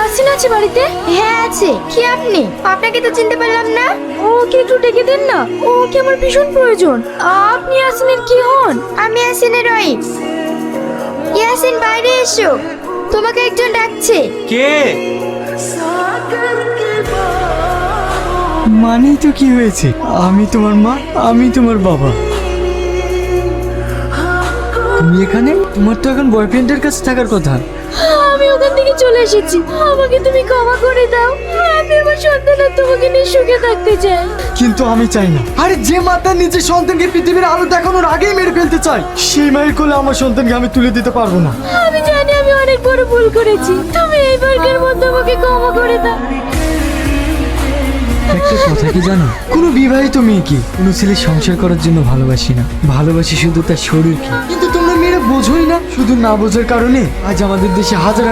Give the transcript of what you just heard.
ইয়াসিন আছে বাড়িতে? হ্যাঁ আছে। কি আপনি? আপনাকে তো চিনতে পারলাম না। ওকে একটু ডেকে দেন না। ওকে আমার ভীষণ প্রয়োজন। আপনি ইয়াসিনের কি হন? আমি ইয়াসিনের ওয়াইফ ইয়াসিন বাইরে এসো। তোমাকে একজন ডাকছে। কে? মানেই তো কি হয়েছে? আমি তোমার মা আমি তোমার বাবা। তুমি এখানে? তোমার তো এখন বয়ফ্রেন্ডের কাছে থাকার কথা। আমি ওখান থেকে চলে এসেছি। আমাকে তুমি ক্ষমা করে দাও। আমি আমার সন্তানের তোমাকে নিয়ে সুখে থাকতে চাই। কিন্তু আমি চাই না। আরে যে মা তার নিজের সন্তানকে পৃথিবীর আলো দেখানোর আগেই মেরে ফেলতে চাই সেই মায়ের কোলে আমার সন্তানকে আমি তুলে দিতে পারব না। আমি জানি আমি অনেক বড় ভুল করেছি। তুমি এইবারকার মধ্যে আমাকে ক্ষমা করে দাও। একটা কথা কি জানো? কোনো বিবাহিত মেয়েকে কোনো ছেলে সংসার করার জন্য ভালোবাসি না। ভালোবাসি শুধু তার শরীরকে। কিন্তু তোমরা মেয়েরা বোঝোই না শুধু না বোঝার কারণে আজ আমাদের দেশে হাজার